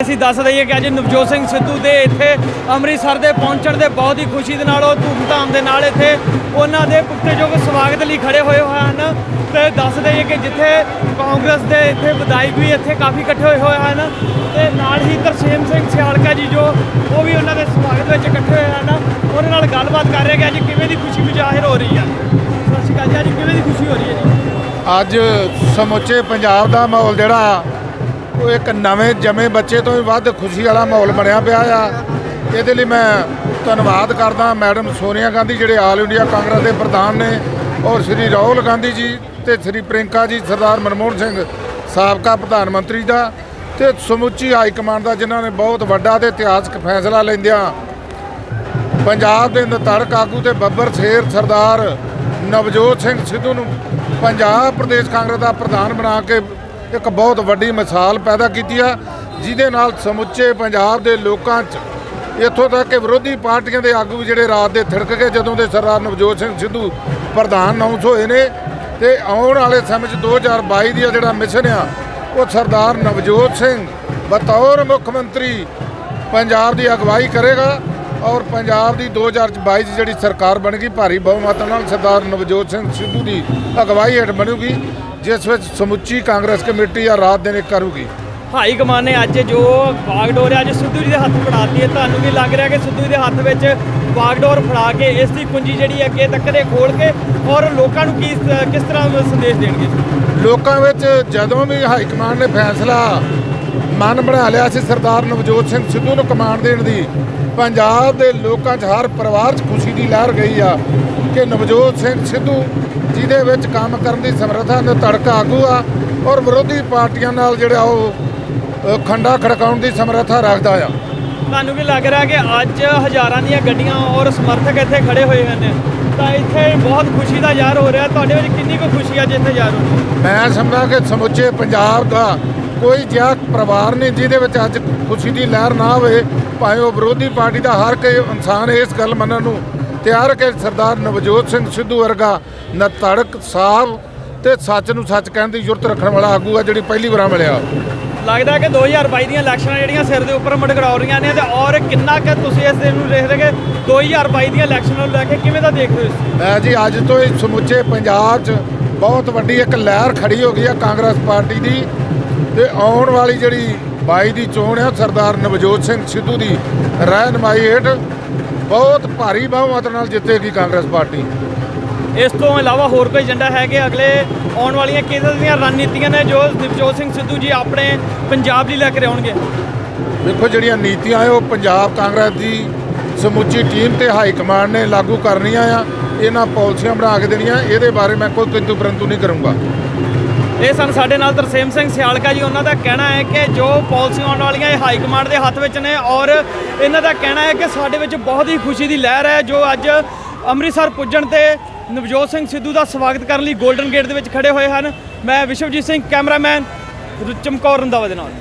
ਅਸੀਂ ਦੱਸ ਦਈਏ ਕਿ ਅੱਜ ਨਵਜੋਤ ਸਿੰਘ ਸਿੱਧੂ ਦੇ ਇੱਥੇ ਅੰਮ੍ਰਿਤਸਰ ਦੇ ਪਹੁੰਚਣ ਦੇ ਬਹੁਤ ਹੀ ਖੁਸ਼ੀ ਦੇ ਨਾਲ, ਉਹ ਧੂਮਧਾਮ ਦੇ ਨਾਲ ਇੱਥੇ ਉਹਨਾਂ ਦੇ ਪੁੱਤਰਯੋਗ ਸਵਾਗਤ ਲਈ ਖੜੇ ਹੋਏ ਹੋਏ ਹਨ। ਤੇ ਦੱਸ ਦਈਏ ਕਿ ਜਿੱਥੇ ਕਾਂਗਰਸ ਦੇ ਇੱਥੇ ਵਿਧਾਇਕ ਵੀ ਇੱਥੇ ਕਾਫੀ ਇਕੱਠੇ ਹੋਏ ਹੋਏ ਹਨ, ਤੇ ਨਾਲ ਹੀ ਤਰਸੇਮ ਸਿੰਘ ਸਿਆਲਕਾ ਜੀ ਜੋ, ਉਹ ਵੀ ਉਹਨਾਂ ਦੇ ਸਵਾਗਤ ਵਿੱਚ ਇਕੱਠੇ ਹੋਏ ਹਨ। ਉਹਨਾਂ ਨਾਲ ਗੱਲਬਾਤ ਕਰ ਰਹੇ ਕਿ ਅੱਜ ਕਿਵੇਂ ਦੀ ਖੁਸ਼ੀ ਜ਼ਾਹਿਰ ਹੋ ਰਹੀ ਹੈ ਸਤਿ ਸ਼੍ਰੀ ਅਕਾਲ ਜੀ, ਅੱਜ ਕਿਵੇਂ ਦੀ ਖੁਸ਼ੀ ਹੋ ਰਹੀ ਹੈ ਜੀ? ਅੱਜ ਸਮੁੱਚੇ ਪੰਜਾਬ ਦਾ ਮਾਹੌਲ ਜਿਹੜਾ ਉਹ ਇੱਕ ਨਵੇਂ ਜੰਮੇ ਬੱਚੇ ਤੋਂ ਵੀ ਵੱਧ ਖੁਸ਼ੀ ਵਾਲਾ ਮਾਹੌਲ ਬਣਿਆ ਪਿਆ ਆ। ਇਹਦੇ ਲਈ ਮੈਂ ਧੰਨਵਾਦ ਕਰਦਾ ਮੈਡਮ ਸੋਨੀਆ ਗਾਂਧੀ, ਜਿਹੜੇ ਆਲ ਇੰਡੀਆ ਕਾਂਗਰਸ ਦੇ ਪ੍ਰਧਾਨ ਨੇ ਔਰ ਸ੍ਰੀ ਰਾਹੁਲ ਗਾਂਧੀ ਜੀ ਤੇ ਸ੍ਰੀ ਪ੍ਰਿੰਕਾ ਜੀ, ਸਰਦਾਰ ਮਨਮੋਹਨ ਸਿੰਘ ਸਾਬਕਾ ਪ੍ਰਧਾਨ ਮੰਤਰੀ ਦਾ ਤੇ ਸਮੁੱਚੀ ਹਾਈ ਕਮਾਂਡ ਦਾ, ਜਿਨ੍ਹਾਂ ਨੇ ਬਹੁਤ ਵੱਡਾ ਤੇ ਇਤਿਹਾਸਕ ਫੈਸਲਾ ਲੈਂਦਿਆਂ ਪੰਜਾਬ ਦੇ ਨਤੜਕ ਆਗੂ ਤੇ ਬੱਬਰ ਸ਼ੇਰ ਸਰਦਾਰ ਨਵਜੋਤ ਸਿੰਘ ਸਿੱਧੂ ਨੂੰ ਪੰਜਾਬ ਪ੍ਰਦੇਸ਼ ਕਾਂਗਰਸ ਦਾ ਪ੍ਰਧਾਨ ਬਣਾ ਕੇ ਇੱਕ ਬਹੁਤ ਵੱਡੀ ਮਿਸਾਲ ਪੈਦਾ ਕੀਤੀ ਆ, ਜਿਹਦੇ ਨਾਲ ਸਮੁੱਚੇ ਪੰਜਾਬ ਦੇ ਲੋਕਾਂ 'ਚ ਇੱਥੋਂ ਤੱਕ ਕਿ ਵਿਰੋਧੀ ਪਾਰਟੀਆਂ ਦੇ ਆਗੂ ਵੀ ਜਿਹੜੇ ਰਾਤ ਦੇ ਥਿੜਕ ਕੇ ਜਦੋਂ ਦੇ ਸਰਦਾਰ ਨਵਜੋਤ ਸਿੰਘ ਸਿੱਧੂ ਪ੍ਰਧਾਨ ਅਨਾਉਂਸ ਹੋਏ ਨੇ ਤੇ ਆਉਣ ਵਾਲੇ ਸਮੇਂ 'ਚ 2022 ਦੀ ਜਿਹੜਾ ਮਿਸ਼ਨ ਆ, ਉਹ ਸਰਦਾਰ ਨਵਜੋਤ ਸਿੰਘ ਬਤੌਰ ਮੁੱਖ ਮੰਤਰੀ ਪੰਜਾਬ ਦੀ ਅਗਵਾਈ ਕਰੇਗਾ। ਔਰ ਪੰਜਾਬ ਦੀ 2022 ਦੀ ਜਿਹੜੀ ਸਰਕਾਰ ਬਣੇਗੀ ਭਾਰੀ ਬਹੁਮਤ ਨਾਲ ਸਰਦਾਰ ਨਵਜੋਤ ਸਿੰਘ ਸਿੱਧੂ ਦੀ ਅਗਵਾਈ ਹੇਠ ਬਣੂਗੀ ਜਿਸ ਵਿੱਚ ਸਮੁੱਚੀ ਕਾਂਗਰਸ ਕਮੇਟੀ ਆ ਰਾਤ ਦਿਨ ਕਰੂਗੀ। ਹਾਈ ਕਮਾਨ ਨੇ ਅੱਜ ਜੋ ਬਾਗਡੋਰ ਹੈ ਅੱਜ ਸਿੱਧੂ ਜੀ ਦੇ ਹੱਥ ਫੜਾਤੀ ਹੈ। ਤੁਹਾਨੂੰ ਵੀ ਲੱਗ ਰਿਹਾ ਕਿ ਸਿੱਧੂ ਜੀ ਦੇ ਹੱਥ ਵਿੱਚ ਬਾਗਡੋਰ ਫੜਾ ਕੇ ਇਸ ਦੀ ਕੁੰਜੀ ਜਿਹੜੀ ਅੱਗੇ ਤੱਕ ਦੇ ਖੋਲ ਕੇ ਔਰ ਲੋਕਾਂ ਨੂੰ ਕੀ ਕਿਸ ਤਰ੍ਹਾਂ ਸੰਦੇਸ਼ ਦੇਣਗੇ? ਲੋਕਾਂ ਵਿੱਚ ਜਦੋਂ ਵੀ ਹਾਈ ਕਮਾਂਡ ਨੇ ਫੈਸਲਾ ਮਨ ਬਣਾ ਲਿਆ ਸੀ ਸਰਦਾਰ ਨਵਜੋਤ ਸਿੰਘ ਸਿੱਧੂ ਨੂੰ ਕਮਾਂਡ ਦੇਣ ਦੀ। ਪੰਜਾਬ ਦੇ ਲੋਕਾਂ 'ਚ ਹਰ ਪਰਿਵਾਰ 'ਚ ਖੁਸ਼ੀ ਦੀ ਲਹਿਰ ਗਈ ਆ ਕਿ ਨਵਜੋਤ ਸਿੰਘ ਸਿੱਧੂ ਜਿਹਦੇ ਵਿੱਚ ਕੰਮ ਕਰਨ ਦੀ ਸਮਰੱਥਾ ਨੇ ਤੜਕਾ ਆਗੂ ਆ ਔਰ ਵਿਰੋਧੀ ਪਾਰਟੀਆਂ ਨਾਲ ਜਿਹੜਾ ਉਹ ਖੰਡਾ ਖੜਕਾਉਣ ਦੀ ਸਮਰੱਥਾ ਰੱਖਦਾ ਆ। ਤੁਹਾਨੂੰ ਵੀ ਲੱਗ ਰਿਹਾ ਕਿ ਅੱਜ ਹਜ਼ਾਰਾਂ ਦੀਆਂ ਗੱਡੀਆਂ ਔਰ ਸਮਰਥਕ ਇੱਥੇ ਖੜੇ ਹੋਏ ਹਨ। ਤਾਂ ਇੱਥੇ ਬਹੁਤ ਖੁਸ਼ੀ ਦਾ ਜ਼ਾਹਰ ਹੋ ਰਿਹਾ। ਤੁਹਾਡੇ ਵਿੱਚ ਕਿੰਨੀ ਕੁ ਖੁਸ਼ੀ ਅੱਜ ਇੱਥੇ ਜ਼ਾਹਰ ਹੋ ਰਹੀ ਹੈ? ਮੈਂ ਸਮਝਦਾ ਕਿ ਸਮੁੱਚੇ ਪੰਜਾਬ ਦਾ ਕੋਈ ਜਿਹਾ ਪਰਿਵਾਰ ਨਹੀਂ ਜਿਹਦੇ ਵਿੱਚ ਅੱਜ ਖੁਸ਼ੀ ਦੀ ਲਹਿਰ ਨਾ ਹੋਵੇ ਭਾਵੇਂ ਉਹ ਵਿਰੋਧੀ ਪਾਰਟੀ ਦਾ ਹਰ ਕੋਈ ਇਨਸਾਨ ਇਸ ਗੱਲ ਮੰਨਣ ਨੂੰ ਤਿਆਰ ਹੈ ਕਿ ਸਰਦਾਰ ਨਵਜੋਤ ਸਿੰਘ ਸਿੱਧੂ ਵਰਗਾ ਨਤੜਕ ਸਾਹਬ ਤੇ ਸੱਚ ਨੂੰ ਸੱਚ ਕਹਿਣ ਦੀ ਜੁਰਤ ਰੱਖਣ ਵਾਲਾ ਆਗੂ ਆ ਜਿਹੜੀ ਪਹਿਲੀ ਵਾਰ ਮਿਲਿਆ। ਲੱਗਦਾ ਕਿ 2022 ਦੀਆਂ ਇਲੈਕਸ਼ਨਾਂ ਜਿਹੜੀਆਂ ਸਿਰ ਦੇ ਉੱਪਰ ਮਡਗੜਾ ਰਹੀਆਂ ਨੇ ਤੇ ਔਰ ਕਿੰਨਾ ਕਿ ਤੁਸੀਂ ਇਸ ਦਿਨ ਨੂੰ ਦੇਖਦੇ ਕਿ 2022 ਦੀਆਂ ਇਲੈਕਸ਼ਨਾਂ ਨੂੰ ਲੈ ਕੇ ਕਿਵੇਂ ਦਾ ਦੇਖਦੇ ਹੋ ਮੈਂ ਜੀ ਅੱਜ ਤੋਂ ਹੀ ਸਮੁੱਚੇ ਪੰਜਾਬ 'ਚ ਬਹੁਤ ਵੱਡੀ ਇੱਕ ਲਹਿਰ ਖੜੀ ਹੋ ਗਈ ਆ ਕਾਂਗਰਸ ਪਾਰਟੀ ਦੀ। ਤੇ ਆਉਣ ਵਾਲੀ ਜਿਹੜੀ 22 ਦੀ ਚੋਣ ਆ ਸਰਦਾਰ ਨਵਜੋਤ ਸਿੰਘ ਸਿੱਧੂ ਦੀ ਰਹਿਨਮਾਈ ਹੇਠ ਬਹੁਤ ਭਾਰੀ ਬਹੁਮਤ ਨਾਲ ਜਿੱਤੇਗੀ ਕਾਂਗਰਸ ਪਾਰਟੀ। ਇਸ ਤੋਂ ਇਲਾਵਾ ਹੋਰ ਕੋਈ ਏਜੰਡਾ ਹੈ ਕਿ ਅਗਲੇ ਆਉਣ ਵਾਲੀਆਂ ਕਿਹਦੇ ਦੀਆਂ ਰਣਨੀਤੀਆਂ ਨੇ ਜੋ ਨਵਜੋਤ ਸਿੰਘ ਸਿੱਧੂ ਜੀ ਆਪਣੇ ਪੰਜਾਬ ਲਈ ਲੈ ਕੇ ਆਉਣਗੇ ਦੇਖੋ ਜਿਹੜੀਆਂ ਨੀਤੀਆਂ ਆ ਉਹ ਪੰਜਾਬ ਕਾਂਗਰਸ ਦੀ ਸਮੁੱਚੀ ਟੀਮ ਤੇ ਹਾਈ ਕਮਾਂਡ ਨੇ ਲਾਗੂ ਕਰਨੀਆਂ ਆ। ਇਹਨਾਂ ਪਾਲਿਸੀਆਂ ਬਣਾ ਕੇ ਦੇਣੀਆਂ ਇਹਦੇ ਬਾਰੇ ਮੈਂ ਕੋਈ ਕਿੰਤੂ ਪਰੰਤੂ ਨਹੀਂ ਕਰੂੰਗਾ। ਇਹ ਸਨ ਸਾਡੇ ਨਾਲ ਤਰਸੇਮ ਸਿੰਘ ਸਿਆਲਕਾ ਜੀ, ਉਹਨਾਂ ਦਾ ਕਹਿਣਾ ਹੈ ਕਿ ਜੋ ਪਾਲਿਸੀ ਆਉਣ ਵਾਲੀਆਂ ਇਹ ਹਾਈ ਕਮਾਂਡ ਦੇ ਹੱਥ ਵਿੱਚ ਨੇ ਔਰ ਇਹਨਾਂ ਦਾ ਕਹਿਣਾ ਹੈ ਕਿ ਸਾਡੇ ਵਿੱਚ ਬਹੁਤ ਹੀ ਖੁਸ਼ੀ ਦੀ ਲਹਿਰ ਹੈ, ਜੋ ਅੱਜ ਅੰਮ੍ਰਿਤਸਰ ਪੁੱਜਣ ਤੇ ਨਵਜੋਤ ਸਿੰਘ ਸਿੱਧੂ ਦਾ ਸਵਾਗਤ ਕਰਨ ਲਈ 골ਡਨ ਗੇਟ ਦੇ ਵਿੱਚ ਖੜੇ ਹੋਏ ਹਨ। ਮੈਂ ਵਿਸ਼ਵਜੀਤ ਸਿੰਘ, ਕੈਮਰਾਮੈਨ ਚਮਕੌਰ ਰੰਦਾਵਾ ਦੇ ਨਾਲ।